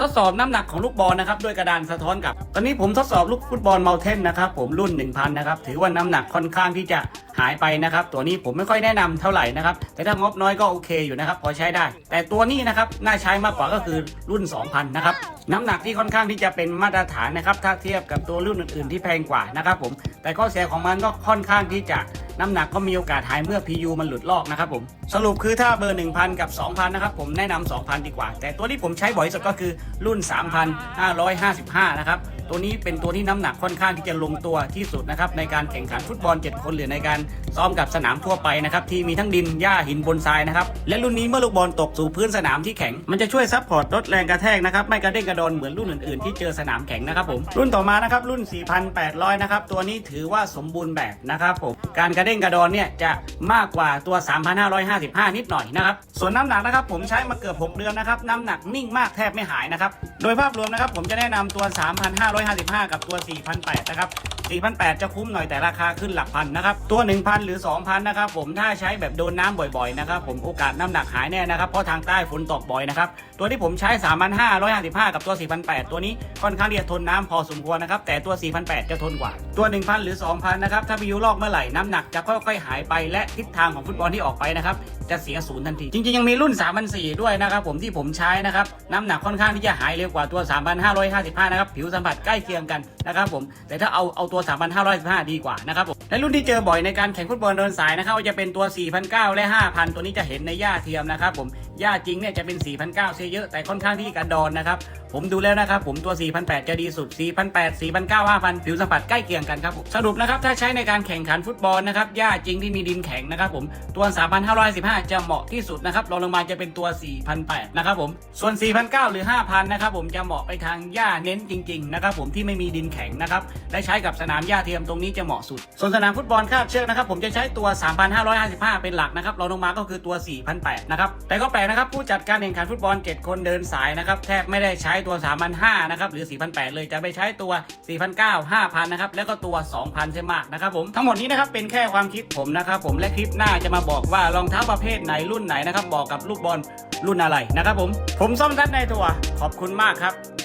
ทดสอบน้ำหนักของลูกบอลนะครับด้วยกระดานสะท้อนกับ ตอนนี้ผมทดสอบลูกฟุตบอลเมลเทนนะครับผมรุ่น 1000 นะครับ ถือว่าน้ำหนักค่อนข้างที่จะหายไปนะครับ ตัวนี้ผมไม่ค่อยแนะนำเท่าไหร่นะครับ แต่ถ้างบน้อยก็โอเคอยู่นะครับ พอใช้ได้ แต่ตัวนี้นะครับน่าใช้มากกว่าก็คือรุ่น 2000 นะครับ น้ำหนักที่ค่อนข้างที่จะเป็นมาตรฐานนะครับ ถ้าเทียบกับตัวรุ่นอื่นๆที่แพงกว่านะครับผมแต่ข้อเสียของมันก็ค่อนข้างที่จะ น้ำหนักก็มีโอกาสหายเมื่อ PU มันหลุดลอกนะครับผมสรุปคือถ้าเบอร์ 1000 กับ 2000 นะครับผมแนะนำ2,000 ดีกว่า แต่ตัวที่ผมใช้บ่อยสุดก็คือรุ่น 3,555 นะครับ ตัวนี้เป็นตัวที่น้ำหนักค่อนข้างที่จะลงตัวที่สุดนะครับในการแข่งขันฟุตบอล 7 คนหรือในการซ้อมกับสนามทั่วไปนะครับที่มีทั้งดินหญ้าหินบนทรายนะครับและรุ่นนี้เมื่อลูกบอลตกสู่พื้นสนามที่แข็ง มันจะช่วยซัพพอร์ตลดแรงกระแทกนะครับไม่กระเด้งกระโดนเหมือนรุ่นอื่นๆที่เจอสนามแข็งนะครับผมรุ่นต่อมานะครับรุ่น 4,800 นะครับตัวนี้ถือว่าสมบูรณ์แบบนะครับผมการกระเด้งกระโดนเนี่ยจะมากกว่าตัว 3,555 นิดหน่อยนะครับส่วนน้ำหนักนะครับผมใช้มาเกือบ 6 เดือนนะครับน้ำหนักนิ่งมากแทบไม่หายนะครับโดยภาพรวมนะครับผมจะแนะนำตัว555 กับตัว 4,800นะครับ4,800 จะคุ้มหน่อยแต่ราคาขึ้นหลักพันนะครับ ตัว 1,000 หรือ 2,000 นะครับผมถ้าใช้แบบโดนน้ำบ่อยๆนะครับผมโอกาสน้ำหนักหายแน่นะครับ เพราะทางใต้ฝนตกบ่อยนะครับ ตัวที่ผมใช้ 3,555 กับตัว 4,800 ตัวนี้ค่อนข้างที่จะทนน้ำพอสมควรนะครับแต่ตัว 4,800 จะทนกว่า ตัว 1,000 หรือ 2,000 นะครับถ้าพายุลอกเมื่อไหร่น้ำหนักจะค่อยๆ หายไปและทิศทางของฟุตบอลที่ออกไปนะครับจะเสียศูนย์ทันที จริงๆ ยังมีรุ่น 3,400 ด้วยนะครับผมที่ผมใช้นะครับน้ำหนักค่อนข้างที่จะหายเร็วกว่าตัว 3,555 นะครับผิวสัมผัสใกล้เคียงกันนะครับผมแต่ถ้าเอาเอาตัว 3,515 ดีกว่านะครับผมและรุ่นที่เจอบ่อยในการแข่งฟุตบอลเดินสายนะครับจะเป็นตัว 4,900 และ 5,000 ตัวนี้จะเห็นในย่าเทียมนะครับผม หญ้าจริงเนี่ยจะเป็น 4,900เสียเยอะแต่ค่อนข้างที่กระดอนนะครับ ผมดูแล้วนะครับ ผมตัว 4,800 จะดีสุด 4,800 4,900 5,000 ผิวสัมผัสใกล้เคียงกันครับสรุปนะครับ ถ้าใช้ในการแข่งขันฟุตบอลนะครับหญ้าจริงที่มีดินแข็งนะครับผมตัว 3,515 จะเหมาะที่สุดนะครับรองลงมาจะเป็นตัว 4,800 นะครับผมส่วน 4,900 หรือ 5,000 นะครับผมจะเหมาะไปทางหญ้าเน้นจริงๆนะครับผมที่ไม่มีดินแข็งนะครับและใช้กับสนามหญ้าเทียมตรงนี้จะเหมาะสุด ส่วนสนามฟุตบอลคาบเชือกนะครับผมจะใช้ตัว 3,555 เป็นหลักนะครับรองลงมาก็คือตัว 4,800 นะครับแต่ก็แปลกนะครับผู้จัดการแข่งขันฟุตบอล 7 คนเดินสายนะครับแทบไม่ได้ใช้ตัว 3,500นะครับหรือ 4,800 เลยจะไปใช้ตัว 4,900 5,000 นะครับแล้วก็ตัว 2,000 ใช่มากนะครับผมทั้งหมดนี้นะครับเป็นแค่ความคิดผมนะครับผมและคลิปหน้าจะมาบอกว่ารองเท้าประเภทไหนรุ่นไหนนะครับบอกกับลูกบอลรุ่นอะไรนะครับผมผมซ่อมทัดในตัวขอบคุณมากครับ